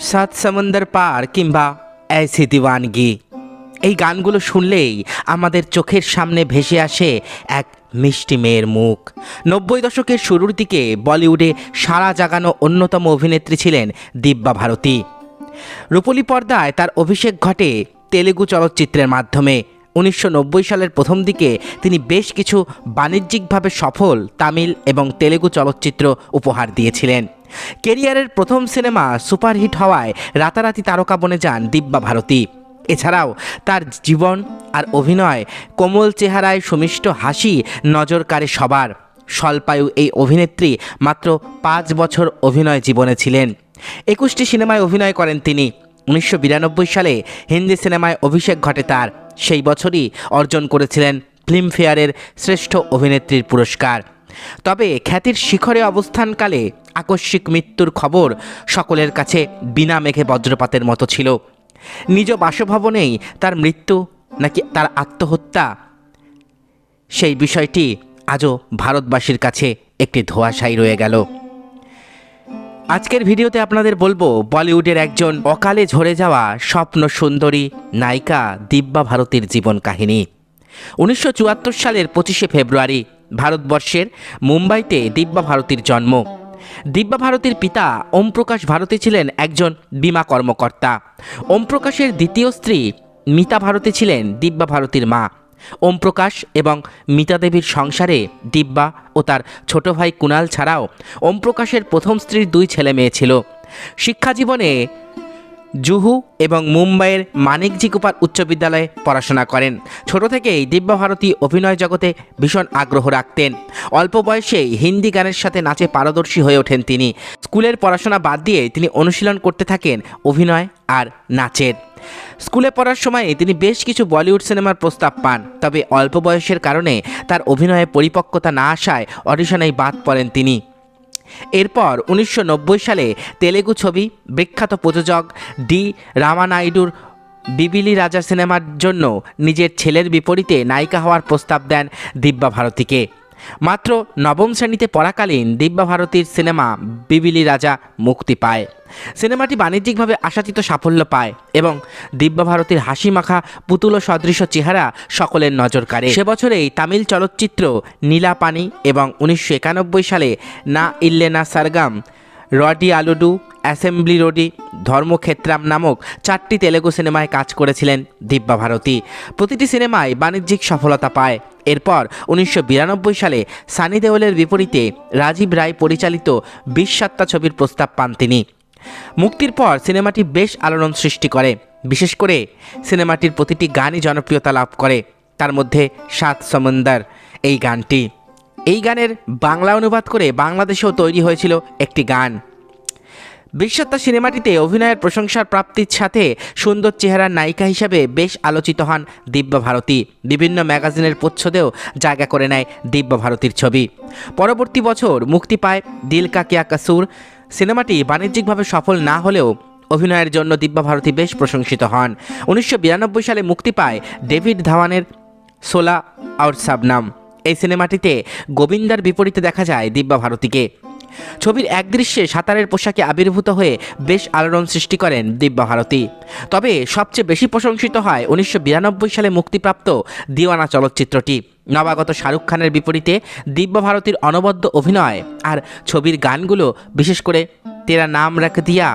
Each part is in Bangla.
সাত সমন্দর পার কিংবা ऐसी দিওয়ানগি। এই গানগুলো শুনলেই আমাদের চোখের সামনে ভেসে আসে এক মিষ্টি মেয়ের মুখ। নব্বই দশকের শুরুর দিকে বলিউডে সারা জাগানো অন্যতম অভিনেত্রী ছিলেন দিব্যা ভারতী। রূপলী পর্দায় তার অভিষেক ঘটে তেলেগু চলচ্চিত্রের মাধ্যমে। উনিশশো নব্বই সালের প্রথম দিকে তিনি বেশ কিছু বাণিজ্যিকভাবে সফল তামিল এবং তেলেগু চলচ্চিত্র উপহার দিয়েছিলেন। কেরিয়ারের প্রথম সিনেমা সুপারহিট হওয়ায় রাতারাতি তারকা বনে যান দিব্যা ভারতী। এছাড়াও তার জীবন আর অভিনয় কোমল চেহারায় সুমিষ্ট হাসি নজর কাড়ে সবার। স্বল্পায়ু এই অভিনেত্রী মাত্র পাঁচ বছর অভিনয় জীবনে ছিলেন। একুশটি সিনেমায় অভিনয় করেন তিনি। উনিশশো বিরানব্বই সালে হিন্দি সিনেমায় অভিষেক ঘটে তার। সেই বছরই অর্জন করেছিলেন ফিল্মফেয়ারের শ্রেষ্ঠ অভিনেত্রীর পুরস্কার। তবে খ্যাতির শিখরে অবস্থানকালে আকস্মিক মৃত্যুর খবর সকলের কাছে বিনা মেঘে বজ্রপাতের মতো ছিল। নিজ বাসভবনেই তার মৃত্যু নাকি তার আত্মহত্যা? সেই বিষয়টি আজও ভারতবাসীর কাছে একটি ধোঁয়াশাই রয়ে গেল। আজকের ভিডিওতে আপনাদের বলব, বলিউডের একজন অকালে ঝরে যাওয়া স্বপ্ন সুন্দরী নায়িকা দিব্যা ভারতীর জীবন কাহিনী। উনিশশো চুয়াত্তর সালের পঁচিশে ফেব্রুয়ারি, ভারতবর্ষের মুম্বাইতে দিব্যা ভারতীর জন্ম। দিব্যা ভারতীর পিতা ওমপ্রকাশ ভারতী ছিলেন একজন বিমা কর্মকর্তা। ওমপ্রকাশের দ্বিতীয় স্ত্রী মিতা ভারতী ছিলেন দিব্যা ভারতীর মা। ওমপ্রকাশ এবং মিতা দেবীর সংসারে দিব্যা ও তার ছোট ভাই কুণাল ছাড়াও ওমপ্রকাশের প্রথম স্ত্রীর দুই ছেলে মেয়ে ছিল। শিক্ষা জীবনে জুহু এবং মুম্বাইয়ের মানিকজি কুপার উচ্চ বিদ্যালয়ে পড়াশোনা করেন। ছোট থেকেই দিব্যা ভারতী অভিনয় জগতে ভীষণ আগ্রহ রাখতেন। অল্প বয়সেই হিন্দি গানের সাথে নাচে পারদর্শী হয়ে ওঠেন তিনি। স্কুলের পড়াশোনা বাদ দিয়ে তিনি অনুশীলন করতে থাকেন অভিনয় আর নাচের। স্কুলে পড়ার সময়ে তিনি বেশ কিছু বলিউড সিনেমার প্রস্তাব পান, তবে অল্প বয়সের কারণে তার অভিনয়ে পরিপক্কতা না আসায় অডিশনেই বাদ পড়েন তিনি। এরপর উনিশশো নব্বই সালে তেলেগু ছবি বিখ্যাত প্রযোজক ডি রামানাইডুর বিবিলি রাজা সিনেমার জন্য নিজের ছেলের বিপরীতে নায়িকা হওয়ার প্রস্তাব দেন দিব্যা ভারতীকে। মাত্র নবম শ্রেণীতে পড়াকালীন দিব্যা ভারতীর সিনেমা বিবিলি রাজা মুক্তি পায়। সিনেমাটি বাণিজ্যিকভাবে আশাতীত সাফল্য পায় এবং দিব্যা ভারতীর হাসি মাখা পুতুল সদৃশ চেহারা সকলের নজর কাড়ে। সে বছরেই তামিল চলচ্চিত্র নীলা পানি এবং উনিশশো একানব্বই সালে না ইল্লেনা সারগাম রডি আলুডু, অ্যাসেম্বলি রোডি, ধর্মক্ষেত্রাম নামক চারটি তেলেগু সিনেমায় কাজ করেছিলেন দিব্যা ভারতী। প্রতিটি সিনেমায় বাণিজ্যিক সফলতা পায়। এরপর উনিশশো বিরানব্বই সালে সানি দেওলের বিপরীতে রাজীব রায় পরিচালিত বিশ্বাত্মা ছবির প্রস্তাব পান তিনি। মুক্তির পর সিনেমাটি বেশ আলোড়ন সৃষ্টি করে। বিশেষ করে সিনেমাটির প্রতিটি গানই জনপ্রিয়তা লাভ করে। তার মধ্যে সাত সমন্দর, এই গানটি। এই গানের বাংলা অনুবাদ করে বাংলাদেশেও তৈরি হয়েছিল একটি গান। বিশ্বত্তা সিনেমাটিতে অভিনয়ের প্রশংসার প্রাপ্তির সাথে সুন্দর চেহারার নায়িকা হিসাবে বেশ আলোচিত হন দিব্যা ভারতী। বিভিন্ন ম্যাগাজিনের প্রচ্ছদেও জায়গা করে নেয় দিব্য ভারতীর ছবি। পরবর্তী বছর মুক্তি পায় দিল কা কিয়া কাসুর। সিনেমাটি বাণিজ্যিকভাবে সফল না হলেও অভিনয়ের জন্য দিব্যা ভারতী বেশ প্রশংসিত হন। উনিশশো বিরানব্বই সালে মুক্তি পায় ডেভিড ধাওয়ানের সোলা আউট সাবনাম এই সিনেমাটিতে গোবিন্দার বিপরীতে দেখা যায় দিব্যা ভারতীকে। ছবির এক দৃশ্যে সাঁতারের পোশাকে আবির্ভূত হয়ে বেশ আলোড়ন সৃষ্টি করেন দিব্যা ভারতী। তবে সবচেয়ে বেশি প্রশংসিত হয় উনিশশো বিরানব্বই সালে মুক্তিপ্রাপ্ত দিওয়ানা চলচ্চিত্রটি। নবাগত শাহরুখ খানের বিপরীতে দিব্যা ভারতীর অনবদ্য অভিনয় আর ছবির গানগুলো, বিশেষ করে তেরা নাম রাখ দিয়া,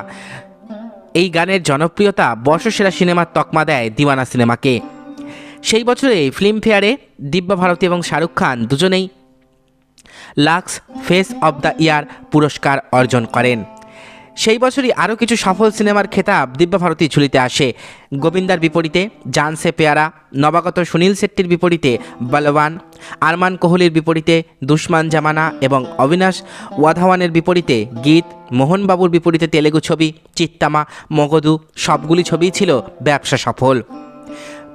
এই গানের জনপ্রিয়তা বর্ষসেরা সিনেমার তকমা দেয় দিওয়ানা সিনেমাকে। সেই বছরে ফিল্মফেয়ারে দিব্যা ভারতী এবং শাহরুখ খান দুজনেই Lux face of the year পুরস্কার অর্জন করেন। সেই বছরই আরও কিছু সফল সিনেমার খেতাব দিব্যা ভারতী ঝুলিতে আসে। গোবিন্দার বিপরীতে জানসে পেয়ারা, নবাগত সুনীল শেট্টির বিপরীতে বলবান আরমান কোহলির বিপরীতে দুশ্মান জামানা এবং অবিনাশ ওয়াধাওয়ানের বিপরীতে গীত, মোহনবাবুর বিপরীতে তেলেগু ছবি, চিত্তামা, মগধু, সবগুলি ছবিই ছিল ব্যবসা সফল।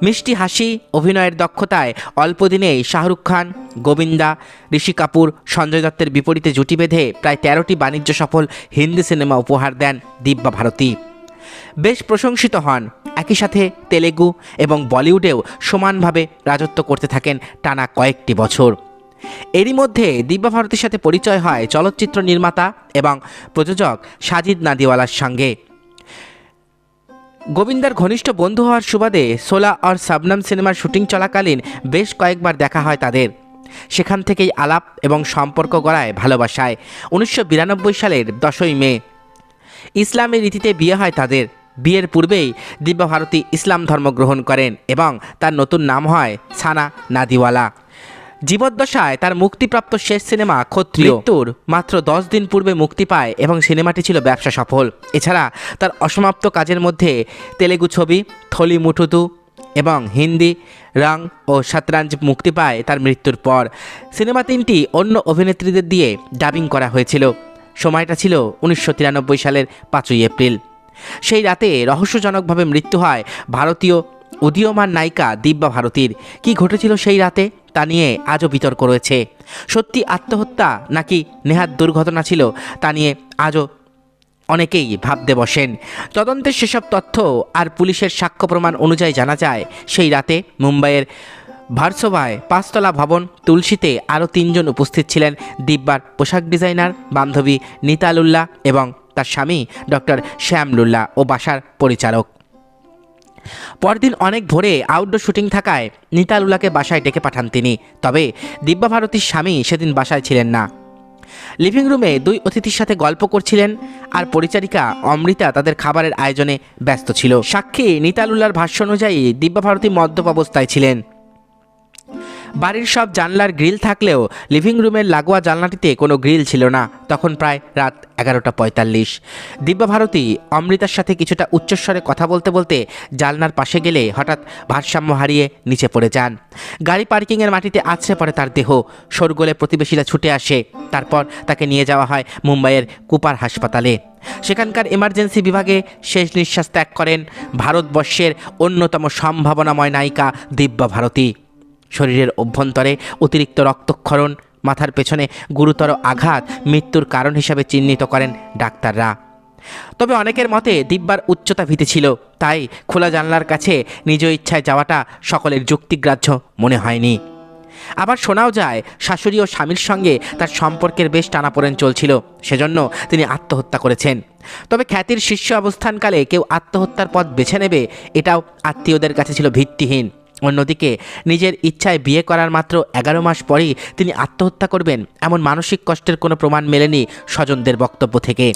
মিষ্টি হাসি, অভিনয়ের দক্ষতায় অল্প দিনেই শাহরুখ খান, গোবিন্দা, ঋষি কাপুর, সঞ্জয় দত্তের বিপরীতে জুটি বেঁধে প্রায় তেরোটি বাণিজ্য সফল হিন্দি সিনেমা উপহার দেন দিব্যা ভারতী। বেশ প্রশংসিত হন। একই সাথে তেলেগু এবং বলিউডেও সমানভাবে রাজত্ব করতে থাকেন টানা কয়েকটি বছর। এরই মধ্যে দিব্যা ভারতীর সাথে পরিচয় হয় চলচ্চিত্র নির্মাতা এবং প্রযোজক সাজিদ নাদিওয়ালার সঙ্গে। গোবিন্দার ঘনিষ্ঠ বন্ধু হওয়ার সুবাদে সোলা আর সাবনাম সিনেমার শুটিং চলাকালীন বেশ কয়েকবার দেখা হয় তাদের। সেখান থেকেই আলাপ এবং সম্পর্ক গড়ায় ভালোবাসায়। উনিশশো বিরানব্বই সালের দশই মে। ইসলামের রীতিতে বিয়ে হয় তাদের। বিয়ের পূর্বেই দিব্যা ভারতী ইসলাম ধর্ম গ্রহণ করেন এবং তার নতুন নাম হয় সানা নাদিওয়ালা। জীবদ্দশায় তার মুক্তিপ্রাপ্ত শেষ সিনেমা ক্ষত্রিয়। মৃত্যুর মাত্র দশ দিন পূর্বে মুক্তি পায় এবং সিনেমাটি ছিল ব্যবসা সফল। এছাড়া তার অসমাপ্ত কাজের মধ্যে তেলেগু ছবি থলি মুঠুতু এবং হিন্দি রং ও শতরঞ্জ মুক্তি পায় তার মৃত্যুর পর। সিনেমা তিনটি অন্য অভিনেত্রীদের দিয়ে ডাবিং করা হয়েছিল। সময়টা ছিল উনিশশো তিরানব্বই সালের পাঁচই এপ্রিল। সেই রাতে রহস্যজনকভাবে মৃত্যু হয় ভারতীয় উদীয়মান নায়িকা দিব্যা ভারতীর। কি ঘটেছিল সেই রাতে? তা নিয়ে আজও বিতর্ক রয়েছে। সত্যি আত্মহত্যা নাকি নেহাত দুর্ঘটনা ছিল তা নিয়ে আজও অনেকেই ভাবতে বসেন। তদন্তের সেসব তথ্য আর পুলিশের সাক্ষ্য প্রমাণ অনুযায়ী জানা যায়, সেই রাতে মুম্বাইয়ের ভার্সোভায় পাঁচতলা ভবন তুলসীতে আরও তিনজন উপস্থিত ছিলেন। দিব্যার পোশাক ডিজাইনার বান্ধবী নিতালুল্লাহ এবং তার স্বামী ডক্টর শ্যামলুল্লাহ ও বাসার পরিচালক। পরদিন অনেক ভোরে আউটডোর শুটিং থাকায় নিতালুলাকে বাসায় ডেকে পাঠান তিনি। তবে দিব্যা ভারতীর স্বামী সেদিন বাসায় ছিলেন না। লিভিং রুমে দুই অতিথির সাথে গল্প করছিলেন আর পরিচারিকা অমৃতা তাদের খাবারের আয়োজনে ব্যস্ত ছিল। সাক্ষী নিতালুল্লার ভাষ্য অনুযায়ী দিব্যা ভারতী মদ্যপ অবস্থায় ছিলেন। বাড়ির সব জানলার গ্রিল থাকলেও লিভিং রুমের লাগোয়া জানলাটিতে কোনো গ্রিল ছিল না, তখন প্রায় রাত এগারোটা পঁয়তাল্লিশ। দিব্যা ভারতী অমৃতার সাথে কিছুটা উচ্চস্বরে কথা বলতে বলতে জানলার পাশে গেলে হঠাৎ ভারসাম্য হারিয়ে নিচে পড়ে যান। গাড়ি পার্কিংয়ের মাটিতে আছড়ে পড়ে তার দেহ। সরগোলে প্রতিবেশীরা ছুটে আসে, তারপর তাকে নিয়ে যাওয়া হয় মুম্বাইয়ের কুপার হাসপাতালে। সেখানকার এমার্জেন্সি বিভাগে শেষ নিঃশ্বাস ত্যাগ করেন ভারতবর্ষের অন্যতম সম্ভাবনাময় নায়িকা দিব্যা ভারতী শরীরের অভ্যন্তরে অতিরিক্ত রক্তক্ষরণ, মাথার পেছনে গুরুতর আঘাত, মৃত্যুর কারণ হিসাবে চিহ্নিত করেন ডাক্তাররা। তবে অনেকের মতে দিব্যার উচ্চতা ভীতি ছিল, তাই খোলা জানলার কাছে নিজ ইচ্ছায় যাওয়াটা সকলের যুক্তিগ্রাহ্য মনে হয়নি। আবার শোনাও যায়, শাশুড়ি ও স্বামীর সঙ্গে তার সম্পর্কের বেশ টানাপোড়েন চলছিল, সেজন্য তিনি আত্মহত্যা করেছেন। তবে খ্যাতির শীর্ষ অবস্থানকালে কেউ আত্মহত্যার পথ বেছে নেবে, এটাও আত্মীয়দের কাছে ছিল ভিত্তিহীন। অন্যদিকে নিজের ইচ্ছায় বিয়ে করার মাত্র এগারো মাস পরেই তিনি আত্মহত্যা করবেন এমন মানসিক কষ্টের কোনো প্রমাণ মেলেনি স্বজনদের বক্তব্য থেকে।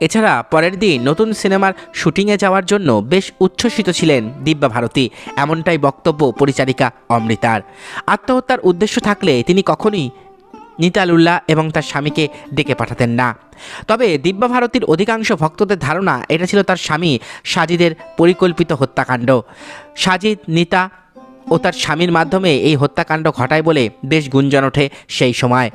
এছাড়া পরের দিন নতুন সিনেমার শুটিংয়ে যাওয়ার জন্য বেশ উচ্ছ্বসিত ছিলেন দিব্যা ভারতী, এমনটাই বক্তব্য পরিচারিকা অমৃতার। আত্মহত্যার উদ্দেশ্য থাকলে তিনি কখনই নিতালুল্লাহ এবং তার স্বামীকে ডেকে পাঠাতেন না। তবে দিব্যা ভারতীর অধিকাংশ ভক্তদের ধারণা এটা ছিল তার স্বামী সাজিদের পরিকল্পিত হত্যাকাণ্ড। সাজিদ, নিতা ও তার স্বামীর মাধ্যমে এই হত্যাকাণ্ড ঘটায় বলে বেশ গুঞ্জন ওঠে সেই সময়।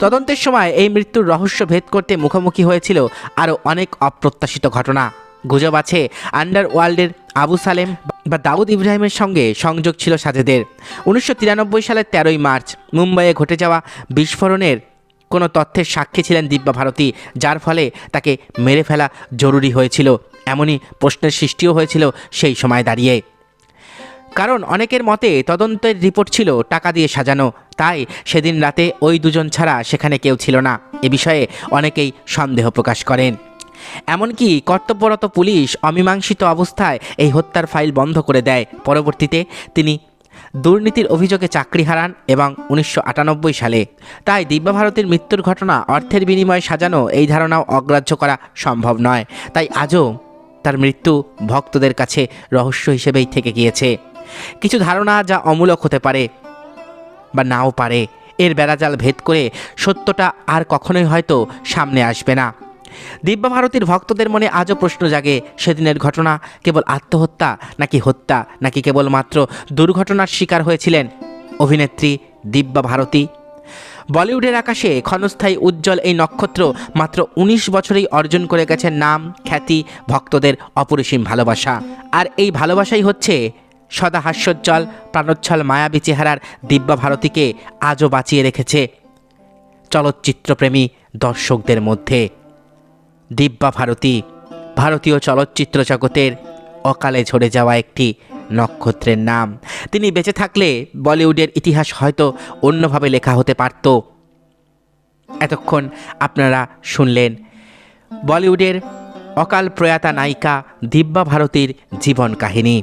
তদন্তের সময় এই মৃত্যুর রহস্য ভেদ করতে মুখোমুখি হয়েছিল আরও অনেক অপ্রত্যাশিত ঘটনা। গুজব আছে আন্ডার ওয়ার্ল্ডের আবু সালেম বা দাউদ ইব্রাহিমের সঙ্গে সংযোগ ছিল সাজেদের উনিশশো তিরানব্বই সালের তেরোই মার্চ, মুম্বাইয়ে ঘটে যাওয়া বিস্ফোরণের কোনো তথ্যের সাক্ষী ছিলেন দিব্যা ভারতী, যার ফলে তাকে মেরে ফেলা জরুরি হয়েছিল। এমনই প্রশ্নের সৃষ্টিও হয়েছিল সেই সময় দাঁড়িয়ে। কারণ অনেকের মতে তদন্তের রিপোর্ট ছিল টাকা দিয়ে সাজানো। তাই সেদিন রাতে ওই দুজন ছাড়া সেখানে কেউ ছিল না। এ বিষয়ে অনেকেই সন্দেহ প্রকাশ করেন। এমনকি কর্তব্যরত পুলিশ অমীমাংসিত অবস্থায় এই হত্যার ফাইল বন্ধ করে দেয়। পরবর্তীতে তিনি দুর্নীতির অভিযোগে চাকরি হারান এবং উনিশশো আটানব্বই সালে। তাই দিব্যা ভারতীর মৃত্যুর ঘটনা অর্থের বিনিময়ে সাজানো এই ধারণাও অগ্রাহ্য করা সম্ভব নয়। তাই আজও তার মৃত্যু ভক্তদের কাছে রহস্য হিসেবেই থেকে গিয়েছে। কিছু ধারণা যা অমূলক হতে পারে বা নাও পারে। এর বেড়াজাল ভেদ করে সত্যটা আর কখনোই হয়তো সামনে আসবে না। দিব্যা ভারতীর ভক্তদের মনে আজও প্রশ্ন জাগে, সেদিনের ঘটনা কেবল আত্মহত্যা নাকি হত্যা? নাকি কেবলমাত্র দুর্ঘটনার শিকার হয়েছিলেন অভিনেত্রী দিব্যা ভারতী বলিউডের আকাশে ক্ষণস্থায়ী উজ্জ্বল এই নক্ষত্র মাত্র ১৯ বছরেই অর্জন করে গেছে নাম, খ্যাতি, ভক্তদের অপরিসীম ভালোবাসা। আর এই ভালোবাসাই হচ্ছে সদা হাস্যোজ্জ্বল, প্রাণোচ্ছল, মায়াবী চেহারার দিব্যা ভারতীকে আজও বাঁচিয়ে রেখেছে চলচ্চিত্রপ্রেমী দর্শকদের মধ্যে। দিব্যা ভারতী, ভারতীয় চলচ্চিত্র জগতের অকালে ঝরে যাওয়া একটি নক্ষত্রের নাম। তিনি বেঁচে থাকলে বলিউডের ইতিহাস হয়তো অন্যভাবে লেখা হতে পারত। এতক্ষণ আপনারা শুনলেন বলিউডের অকাল প্রয়াতা নায়িকা দিব্যা ভারতীর জীবন কাহিনী।